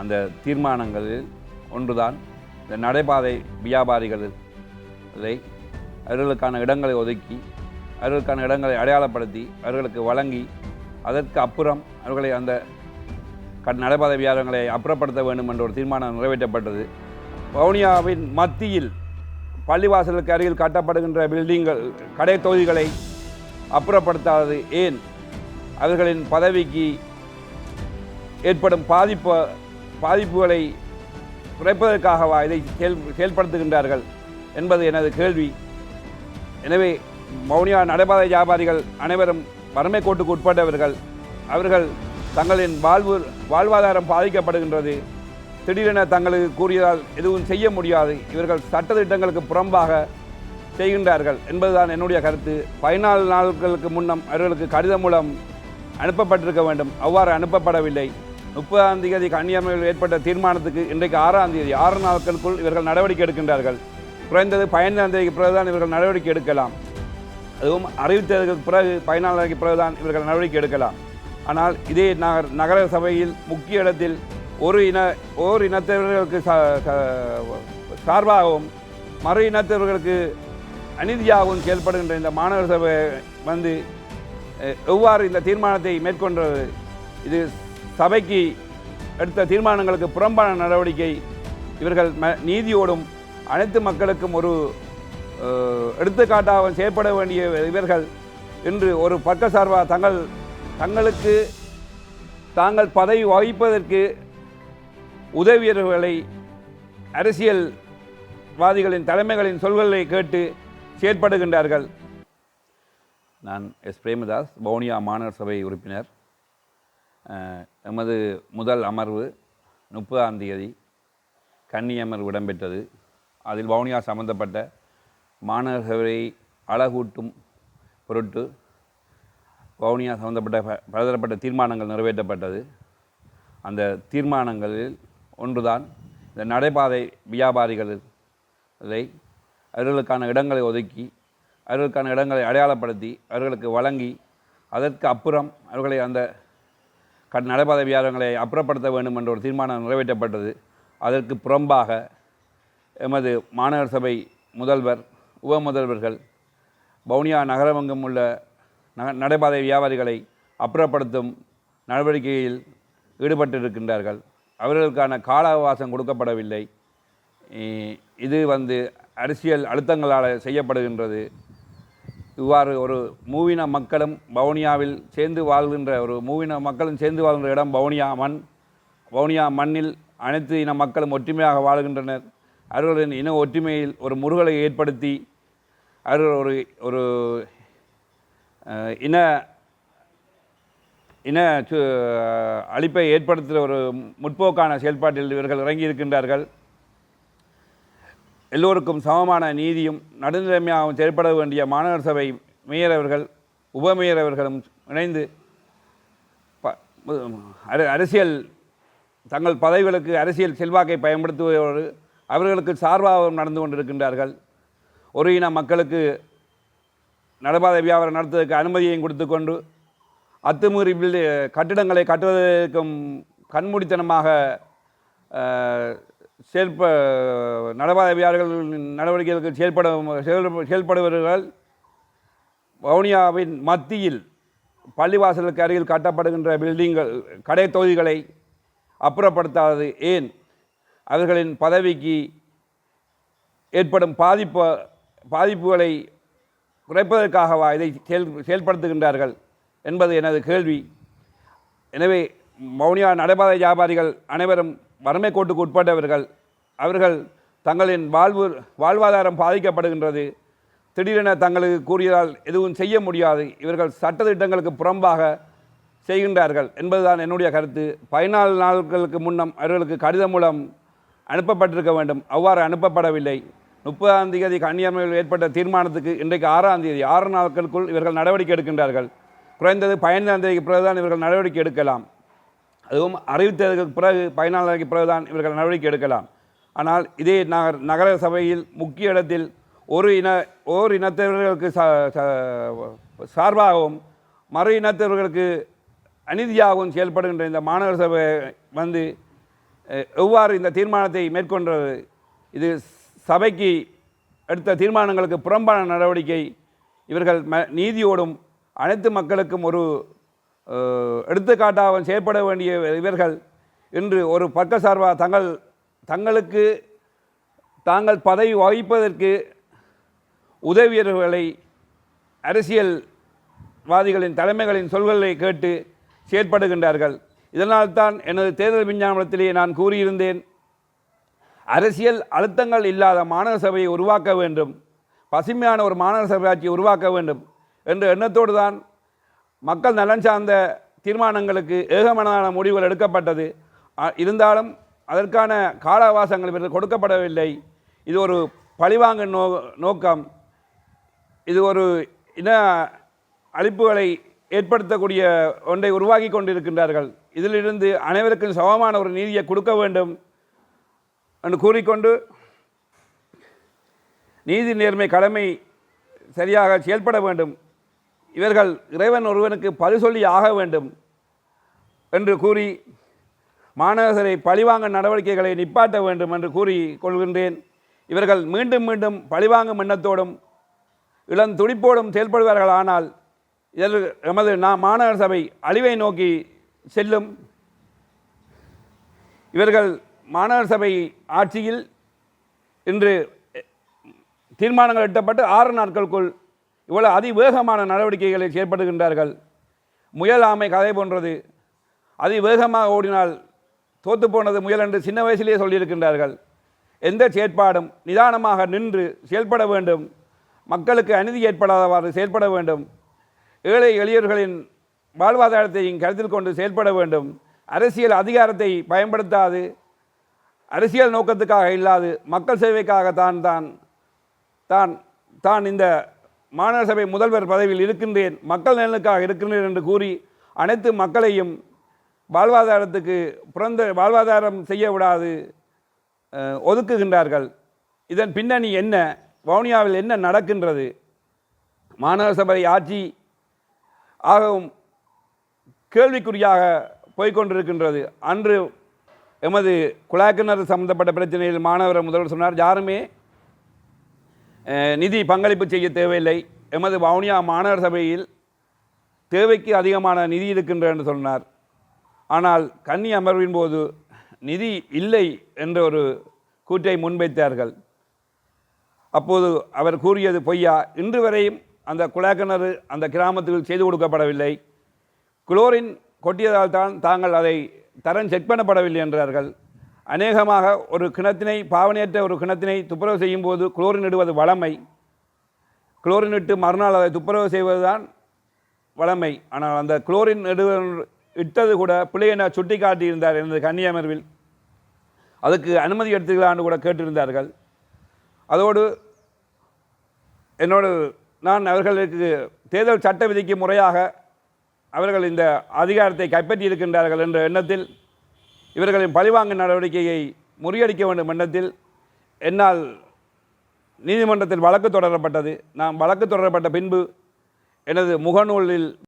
அந்த தீர்மானங்களில் ஒன்றுதான். இந்த நடைபாதை வியாபாரிகளை அவர்களுக்கான இடங்களை ஒதுக்கி அவர்களுக்கான இடங்களை அடையாளப்படுத்தி அவர்களுக்கு வழங்கி அதற்கு அப்புறம் அவர்களை அந்த நடைபாதை வியாபாரங்களை அப்புறப்படுத்த வேண்டும் என்ற ஒரு தீர்மானம் நிறைவேற்றப்பட்டது. வவுனியாவின் மத்தியில் பள்ளிவாசலுக்கு அருகில் கட்டப்படுகின்ற பில்டிங்கள் கடை தொகுதிகளை அப்புறப்படுத்தாதது ஏன்? அவர்களின் பதவிக்கு ஏற்படும் பாதிப்பு பாதிப்புகளை குறைப்பதற்காகவா இதை செயல் செயல்படுத்துகின்றார்கள் என்பது எனது கேள்வி. எனவே மௌனியா நடைபாதை வியாபாரிகள் அனைவரும் வறுமை கோட்டுக்கு உட்பட்டவர்கள் அவர்கள் தங்களின் வாழ்வு வாழ்வாதாரம் பாதிக்கப்படுகின்றது. திடீரென தங்களுக்கு கூறியதால் எதுவும் செய்ய முடியாது. இவர்கள் சட்டத்திட்டங்களுக்கு புறம்பாக செய்கின்றார்கள் என்பதுதான் என்னுடைய கருத்து. பதினாலு நாட்களுக்கு முன்னம் அவர்களுக்கு கடிதம் மூலம் அனுப்பப்பட்டிருக்க வேண்டும். அவ்வாறு அனுப்பப்படவில்லை. முப்பதாம் தேதி கன்னியாகுமரியில் ஏற்பட்ட தீர்மானத்துக்கு இன்றைக்கு ஆறாம் தேதி ஆறு நாட்களுக்குள் இவர்கள் நடவடிக்கை எடுக்கின்றார்கள். குறைந்தது பதினைந்தாம் தேதிக்கு பிறகுதான் இவர்கள் நடவடிக்கை எடுக்கலாம். அதுவும் அறிவித்ததற்கு பிறகு பதினாலாம் தேதிக்கு பிறகுதான் இவர்கள் நடவடிக்கை எடுக்கலாம். ஆனால் இதே நகர் நகர சபையில் முக்கிய இடத்தில் ஒரு இன ஓர் இனத்தவர்களுக்கு சார்பாகவும் மறு இனத்தவர்களுக்கு அநீதியாகவும் செயல்படுகின்ற இந்த மாநகர சபை வந்து எவ்வாறு இந்த தீர்மானத்தை மேற்கொண்டது இது சபைக்கு எடுத்த தீர்மானங்களுக்கு புறம்பான நடவடிக்கை இவர்கள் ம நீதியோடும் அனைத்து மக்களுக்கும் ஒரு எடுத்துக்காட்டாக செயற்பட வேண்டிய இவர்கள் இன்று ஒரு பக்கசார்பா தங்கள் தங்களுக்கு தாங்கள் பதவி வகிப்பதற்கு உதவியவர்களை அரசியல்வாதிகளின் தலைமைகளின் சொல்களை கேட்டு செயற்படுகின்றார்கள். நான் எஸ். பிரேமதாஸ் வவுனியா மாநகர சபை உறுப்பினர். எமது முதல் அமர்வு முப்பதாம் தேதி கன்னி அமர்வு இடம்பெற்றது. அதில் வவுனியா சம்பந்தப்பட்ட மாணவர்களை அழகூட்டும் பொருட்டு வவுனியா சம்பந்தப்பட்ட ப- பலதரப்பட்ட தீர்மானங்கள் நிறைவேற்றப்பட்டது. அந்த தீர்மானங்களில் ஒன்றுதான் இந்த நடைபாதை வியாபாரிகளை அவர்களுக்கான இடங்களை ஒதுக்கி அவர்களுக்கான இடங்களை அடையாளப்படுத்தி அவர்களுக்கு வழங்கி அதற்கு அப்புறம் அவர்களை அந்த கட் நடைபாதை வியாபாரங்களை அப்புறப்படுத்த வேண்டும் என்ற ஒரு தீர்மானம் நிறைவேற்றப்பட்டது. அதற்கு புறம்பாக எமது மாநகர சபை முதல்வர் உப முதல்வர்கள் வவுனியா நகரமங்கம் உள்ள நக நடைபாதை வியாபாரிகளை அப்புறப்படுத்தும் நடவடிக்கையில் ஈடுபட்டிருக்கின்றார்கள். அவர்களுக்கான கால அவகாசம் கொடுக்கப்படவில்லை. இது வந்து அரசியல் அழுத்தங்களால் செய்யப்படுகின்றது. இவ்வாறு ஒரு மூவின மக்களும் வவுனியாவில் சேர்ந்து வாழ்கின்ற ஒரு மூவின மக்களும் சேர்ந்து வாழ்கின்ற இடம் வவுனியா மண். வவுனியா மண்ணில் அனைத்து இன மக்களும் ஒற்றுமையாக வாழ்கின்றனர். அவர்களின் இன ஒற்றுமையில் ஒரு முருகலை ஏற்படுத்தி அவர்கள் ஒரு ஒரு இன இன சு- அழிப்பை ஏற்படுத்துகிற ஒரு முற்போக்கான செயல்பாட்டில் இவர்கள் இறங்கி இருக்கின்றார்கள் எல்லோருக்கும் சமமான நீதியும் நடுநிலைமையாகவும் செயல்பட வேண்டிய மாநகர சபை மேயர் அவர்கள் உபமேயர் அவர்களும் இணைந்து அரசியல் தங்கள் பதவிகளுக்கு அரசியல் செல்வாக்கை பயன்படுத்துவதோடு அவர்களுக்கு சார்பாகவும் நடந்து கொண்டிருக்கின்றார்கள். ஒரு இன மக்களுக்கு நடைபாதை வியாபாரம் நடத்துவதற்கு அனுமதியையும் கொடுத்துக்கொண்டு அத்துமீறி பில்டி கட்டிடங்களை கட்டுவதற்கும் கண்மூடித்தனமாக செயல்ப நடைபாதை நடவடிக்கைகளுக்கு செயல்பட செயல் செயல்படுபவர்கள் வவுனியாவின் மத்தியில் பள்ளிவாசலுக்கு அருகில் கட்டப்படுகின்ற பில்டிங்கள் கடை தொகுதிகளை அப்புறப்படுத்தாது. ஏன்? அவர்களின் பதவிக்கு ஏற்படும் பாதிப்பு பாதிப்புகளை குறைப்பதற்காகவா இதை செயல் செயல்படுத்துகின்றார்கள் என்பது எனது கேள்வி. எனவே மௌனியா நடைபாதை வியாபாரிகள் அனைவரும் வறுமை கோட்டுக்கு உட்பட்டவர்கள் அவர்கள் தங்களின் வாழ்வு வாழ்வாதாரம் பாதிக்கப்படுகின்றது. திடீரென தங்களுக்கு கூறியதால் எதுவும் செய்ய முடியாது. இவர்கள் சட்டத்திட்டங்களுக்கு புறம்பாக செய்கின்றார்கள் என்பதுதான் என்னுடைய கருத்து. பதினாலு நாட்களுக்கு முன்னம் அவர்களுக்கு கடிதம் மூலம் அனுப்பப்பட்டிருக்க வேண்டும். அவ்வாறு அனுப்பப்படவில்லை. முப்பதாம் தேதி கன்னியாகுமரியில் ஏற்பட்ட தீர்மானத்துக்கு இன்றைக்கு ஆறாம் தேதி ஆறு நாட்களுக்குள் இவர்கள் நடவடிக்கை எடுக்கின்றார்கள். குறைந்தது பதினைந்தாம் தேதிக்கு பிறகுதான் இவர்கள் நடவடிக்கை எடுக்கலாம். அதுவும் அறிவித்ததற்கு பிறகு பதினாலு நாளைக்கு பிறகுதான் இவர்கள் நடவடிக்கை எடுக்கலாம். ஆனால் இதே நகர் நகர சபையில் முக்கிய இடத்தில் ஒரு இன ஓர் இனத்தவர்களுக்கு சா- சா- சார்பாகவும் மறு இனத்தவர்களுக்கு அநீதியாகவும் செயல்படுகின்ற இந்த மாநகர சபை வந்து எவ்வாறு இந்த தீர்மானத்தை மேற்கொண்டது? இது சபைக்கு எடுத்த தீர்மானங்களுக்கு புறம்பான நடவடிக்கை. இவர்கள் ம நீதியோடும் அனைத்து மக்களுக்கும் ஒரு எடுத்துக்காட்டாக செயற்பட வேண்டிய இவர்கள் இன்று ஒரு பக்க சார்பாக தங்கள் தங்களுக்கு தாங்கள் பதவி வகிப்பதற்கு உதவியவர்களை அரசியல்வாதிகளின் தலைமைகளின் சொல்களை கேட்டு செயற்படுகின்றார்கள். இதனால்தான் எனது தேர்தல் விஞ்ஞானத்திலேயே நான் கூறியிருந்தேன் அரசியல் அழுத்தங்கள் இல்லாத மாநகர சபையை உருவாக்க வேண்டும் பசுமையான ஒரு மாநகர சபை ஆட்சியை உருவாக்க வேண்டும் என்ற எண்ணத்தோடு தான் மக்கள் நலன் சார்ந்த தீர்மானங்களுக்கு ஏகமனதான முடிவுகள் எடுக்கப்பட்டது. இருந்தாலும் அதற்கான கால அவகாசங்கள் இவர்கள் கொடுக்கப்படவில்லை. இது ஒரு பழிவாங்க நோ நோக்கம். இது ஒரு இன அழிப்புகளை ஏற்படுத்தக்கூடிய ஒன்றை உருவாக்கி கொண்டிருக்கின்றார்கள். இதிலிருந்து அனைவருக்கும் சமமான ஒரு நீதியை கொடுக்க வேண்டும் என்று கூறிக்கொண்டு நீதி நேர்மை கடமை சரியாக செயல்பட வேண்டும். இவர்கள் இறைவன் ஒருவனுக்கு பரிசொல்லி ஆக வேண்டும் என்று கூறி மாநகரை பழிவாங்க நடவடிக்கைகளை நிப்பாட்ட வேண்டும் என்று கூறி கொள்கின்றேன். இவர்கள் மீண்டும் மீண்டும் பழிவாங்கும் எண்ணத்தோடும் இளம் துடிப்போடும் செயல்படுவார்கள். ஆனால் இதில் எமது நான் மாநகர சபை அழிவை நோக்கி செல்லும். இவர்கள் மாநகர சபை ஆட்சியில் இன்று தீர்மானங்கள் எட்டப்பட்டு ஆறு நாட்களுக்குள் இவ்வளவு அதிவேகமான நடவடிக்கைகளை செயற்படுகின்றார்கள் முயல் ஆமை கதை போன்றது. அதிவேகமாக ஓடினால் தோத்து போனது முயல் என்று சின்ன வயசிலேயே சொல்லியிருக்கின்றார்கள். எந்த செயற்பாடும் நிதானமாக நின்று செயல்பட வேண்டும். மக்களுக்கு அநீதி ஏற்படாதவாறு செயல்பட வேண்டும். ஏழை எளியவர்களின் வாழ்வாதாரத்தையும் கருத்தில் கொண்டு செயல்பட வேண்டும். அரசியல் அதிகாரத்தை பயன்படுத்தாது. அரசியல் நோக்கத்துக்காக இல்லாது மக்கள் சேவைக்காக தான் தான் தான் தான் இந்த மாநகர சபை முதல்வர் பதவியில் இருக்கின்றேன். மக்கள் நலனுக்காக இருக்கின்றேன் என்று கூறி அனைத்து மக்களையும் வாழ்வாதாரத்துக்கு பிறந்த வாழ்வாதாரம் செய்ய விடாது ஒதுக்குகின்றார்கள். இதன் பின்னணி என்ன? வவுனியாவில் என்ன நடக்கின்றது? மாநகர சபை ஆட்சி ஆகவும் கேள்விக்குறியாக போய்கொண்டிருக்கின்றது அன்று எமது குழாய்க்கிணறு சம்பந்தப்பட்ட பிரச்சனையில் மாணவர் முதல்வர் சொன்னார் யாருமே நிதி பங்களிப்பு செய்ய தேவையில்லை. எமது வவுனியா மாநகர சபையில் தேவைக்கு அதிகமான நிதி இருக்கின்ற என்று சொன்னார். ஆனால் கன்னி அமர்வின் போது நிதி இல்லை என்ற ஒரு கூற்றை முன்வைத்தார்கள். அப்போது அவர் கூறியது பொய்யா? இன்று வரையும் அந்த குழாக்கிணறு அந்த கிராமத்தில் செய்து கொடுக்கப்படவில்லை. குளோரின் கொட்டியதால் தான் தாங்கள் அதை தரம் செக் பண்ணப்படவில்லை என்றார்கள். அநேகமாக ஒரு கிணத்தினை பாவனையற்ற ஒரு கிணத்தினை துப்புரவு செய்யும் போது குளோரின் இடுவது வளமை. குளோரின் இட்டு மறுநாள் அதை துப்புரவு செய்வதுதான் வளமை. ஆனால் அந்த குளோரின் இடுவது இட்டது கூட பிள்ளையனை சுட்டி காட்டியிருந்தார் எனது கன்னியமர்வில் அதுக்கு அனுமதி எடுத்துக்கலான்னு கூட கேட்டிருந்தார்கள். அதோடு என்னோடு நான் அவர்களுக்கு தேர்தல் சட்ட விதிக்கு முறையாக அவர்கள் இந்த அதிகாரத்தை கைப்பற்றி இருக்கின்றார்கள் என்ற எண்ணத்தில் இவர்களின் பழிவாங்கு நடவடிக்கையை முறியடிக்க வேண்டும் எண்ணத்தில் என்னால் நீதிமன்றத்தில் வழக்கு தொடரப்பட்டது. நான் வழக்கு தொடரப்பட்ட பின்பு எனது முகநூலில்